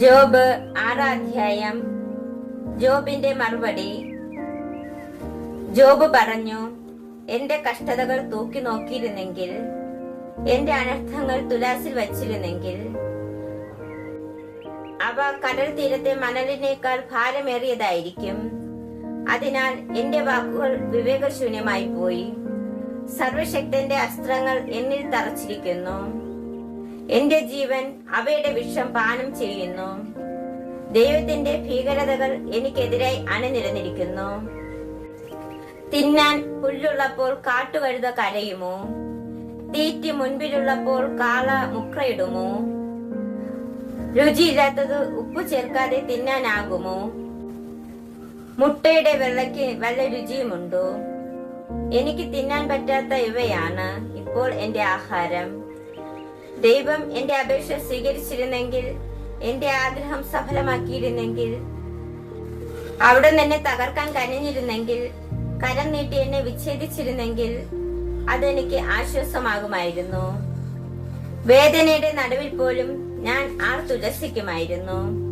Job ആറാം അധ്യായം. ജോബിന്റെ മറുപടി. ജോബ് പറഞ്ഞു എന്റെ കഷ്ടതകൾ തൂക്കി നോക്കിയിരുന്നെങ്കിൽ എന്റെ അനർത്ഥങ്ങൾ തുലാസിൽ വച്ചിരുന്നെങ്കിൽ അവ കടൽ തീരത്തെ മണലിനേക്കാൾ ഭാരമേറിയതായിരിക്കും. അതിനാൽ എന്റെ വാക്കുകൾ വിവേകശൂന്യമായി പോയി. സർവശക്തന്റെ അസ്ത്രങ്ങൾ എന്നിൽ തറച്ചിരിക്കുന്നു. എന്റെ ജീവൻ അവയുടെ വിഷം പാനം ചെയ്യുന്നു. ദൈവത്തിന്റെ ഭീകരതകൾ എനിക്കെതിരായി അണിനിരന്നിരിക്കുന്നു. തിന്നാൻ പുല്ലുള്ളപ്പോൾ കാട്ടുകഴുത കരയുമോ? തീറ്റി മുൻപിലുള്ളപ്പോൾ കാള മുക്രയിടുമോ? രുചിയില്ലാത്തത് ഉപ്പ് ചേർക്കാതെ തിന്നാനാകുമോ? മുട്ടയുടെ വെള്ളയ്ക്ക് വല്ല രുചിയുമുണ്ടോ? എനിക്ക് തിന്നാൻ പറ്റാത്ത ഇവയാണ് ഇപ്പോൾ എന്റെ ആഹാരം. ദൈവം എന്റെ അപേക്ഷ സ്വീകരിച്ചിരുന്നെങ്കിൽ എന്റെ ആഗ്രഹം സഫലമാക്കിയിരുന്നെങ്കിൽ അവിടെ എന്നെ തകർക്കാൻ കനിഞ്ഞിരുന്നെങ്കിൽ കരം നീട്ടി എന്നെ വിച്ഛേദിച്ചിരുന്നെങ്കിൽ അതെനിക്ക് ആശ്വാസമാകുമായിരുന്നു. വേദനയുടെ നടുവിൽ പോലും ഞാൻ ആർത്തുലസിക്കുമായിരുന്നു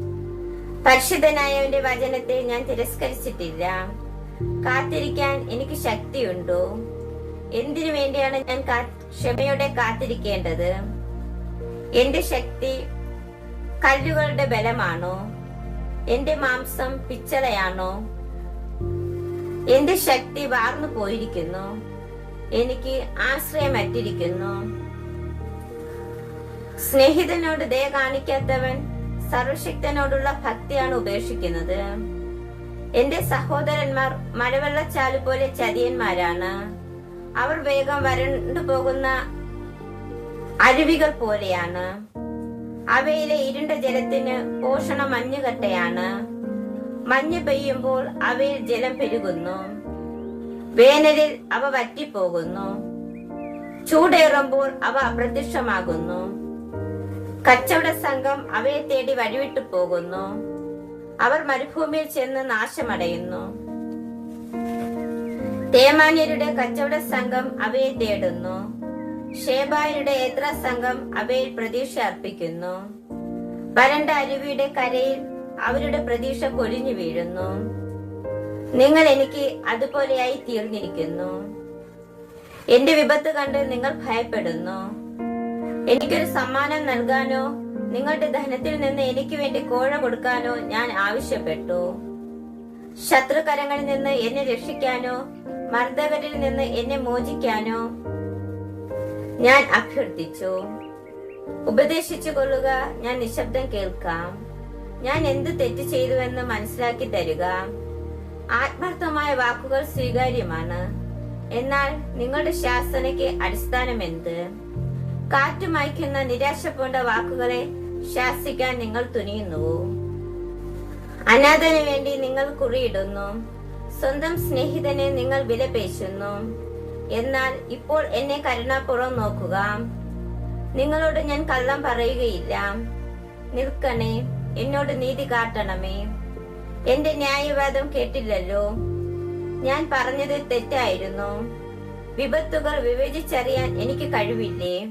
പരിശുദ്ധനായവന്റെ വചനത്തെ ഞാൻ തിരസ്കരിച്ചിട്ടില്ല. കാത്തിരിക്കാൻ എനിക്ക് ശക്തിയുണ്ടോ? എന്തിനു വേണ്ടിയാണ് ഞാൻ ക്ഷമയോടെ കാത്തിരിക്കേണ്ടത്? എന്റെ ശക്തി കല്ലുകളുടെ ബലമാണോ? എന്റെ മാംസം പിച്ചളയാണോ? എന്റെ ശക്തി വാർന്നു പോയിരിക്കുന്നു. എനിക്ക് ആശ്രയമറ്റിരിക്കുന്നു. സ്നേഹിതനോട് ദയ കാണിക്കാത്തവൻ സർവശക്തനോടുള്ള ഭക്തിയാണ് ഉപേക്ഷിക്കുന്നത്. എന്റെ സഹോദരന്മാർ മഴവെള്ളച്ചാൽ പോലെ ചതിയന്മാരാണ്. അവർ വേഗം വരണ്ടു പോകുന്ന അരുവികൾ പോലെയാണ്. അവയിലെ ഇരുണ്ട ജലത്തിന് പോഷണ മഞ്ഞുകട്ടയാണ്. മഞ്ഞ് പെയ്യുമ്പോൾ അവയിൽ ജലം പെരുകുന്നു. വേനലിൽ അവ വറ്റിപ്പോകുന്നു. ചൂടേറുമ്പോൾ അവ അപ്രത്യക്ഷമാകുന്നു. കച്ചവട സംഘം അവയെ തേടി വഴിവിട്ടു പോകുന്നു. അവർ മരുഭൂമിയിൽ ചെന്ന് നാശമടയുന്നു. തേമാന്യരുടെ കച്ചവട സംഘം അവയെ തേടുന്നു. ഷേബായരുടെ ഏത്ര സംഘം അവയിൽ പ്രതീക്ഷ അർപ്പിക്കുന്നു. വരണ്ട അരുവിയുടെ കരയിൽ അവരുടെ പ്രതീക്ഷ കൊഴിഞ്ഞു വീഴുന്നു. നിങ്ങൾ എനിക്ക് അതുപോലെയായി തീർന്നിരിക്കുന്നു. എന്റെ വിപത്ത് കണ്ട് നിങ്ങൾ ഭയപ്പെടുന്നു. എനിക്കൊരു സമ്മാനം നൽകാനോ നിങ്ങളുടെ ധനത്തിൽ നിന്ന് എനിക്ക് വേണ്ടി കോഴ കൊടുക്കാനോ ഞാൻ ആവശ്യപ്പെട്ടു. ശത്രുകരങ്ങളിൽ നിന്ന് എന്നെ രക്ഷിക്കാനോ മർദ്ദകരിൽ നിന്ന് എന്നെ മോചിക്കാനോ ഞാൻ അഭ്യർത്ഥിച്ചു. ഉപദേശിച്ചു കൊള്ളുക. ഞാൻ നിശബ്ദം കേൾക്കാം. ഞാൻ എന്ത് തെറ്റ് ചെയ്തുവെന്ന് മനസ്സിലാക്കി തരിക. ആത്മാർത്ഥമായ വാക്കുകൾ സ്വീകാര്യമാണ്. എന്നാൽ നിങ്ങളുടെ ശാസനയ്ക്ക് അടിസ്ഥാനം എന്ത്? കാറ്റുമയക്കുന്ന നിരാശ പോണ്ട വാക്കുകളെ ശാസിക്കാൻ നിങ്ങൾ തുനിയുന്നു. അനാഥന് വേണ്ടി നിങ്ങൾ കുറിയിടുന്നു. സ്വന്തം സ്നേഹിതനെ നിങ്ങൾ വിലപേശുന്നു. എന്നാൽ ഇപ്പോൾ എന്നെ കരുണാപൂർവം നോക്കുക. നിങ്ങളോട് ഞാൻ കള്ളം പറയുകയില്ല. നിൽക്കണേ എന്നോട് നീതി കാട്ടണമേ. എന്റെ ന്യായവാദം കേട്ടില്ലല്ലോ. ഞാൻ പറഞ്ഞത് തെറ്റായിരുന്നു. വിപത്തുകൾ വിവേചിച്ചറിയാൻ എനിക്ക് കഴിവില്ലേ?